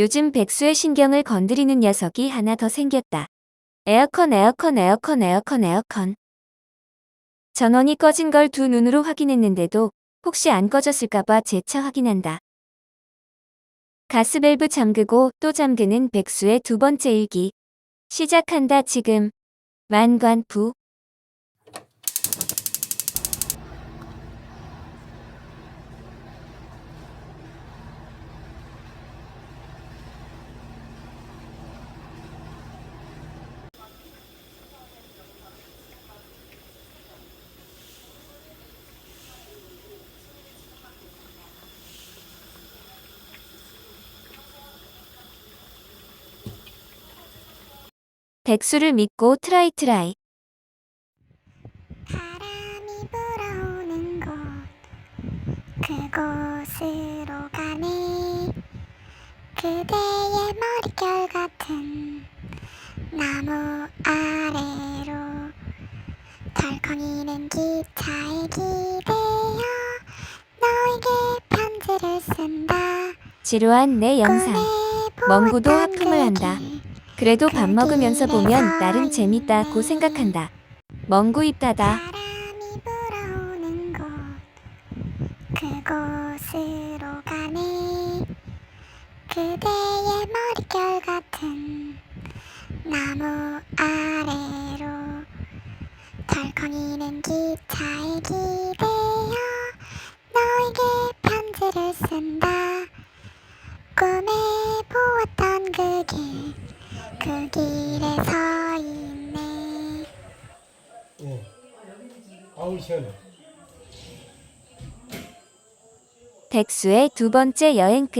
요즘 백수의 신경을 건드리는 녀석이 하나 더 생겼다. 에어컨, 에어컨, 에어컨, 에어컨, 에어컨. 전원이 꺼진 걸 두 눈으로 확인했는데도 혹시 안 꺼졌을까봐 재차 확인한다. 가스밸브 잠그고 또 잠그는 백수의 두 번째 일기. 시작한다 지금. 만관부. 백수를 믿고 트라이 트라이. 바람이 불어오는 곳 그곳으로 가네 그대의 머릿결 같은 나무 아래로 덜컹이는 기차에 기대어 너에게 편지를 쓴다 지루한 내 영상. 꿈에 멍구도 하품을 한다. 그 길. 그래도 밥 먹으면서 보면 나름 재밌다고 생각한다. 멍구 입 닫아. 바람이 불어오는 곳 그곳으로 가네. 그대의 머릿결 같은 나무 아래로 덜컹이는 기차에 기대어 너에게 편지를 쓴다. 꿈에 보았던 그길 그 길에 서 있네 예. 아우 시원해. 백수의 두 번째 여행 끝.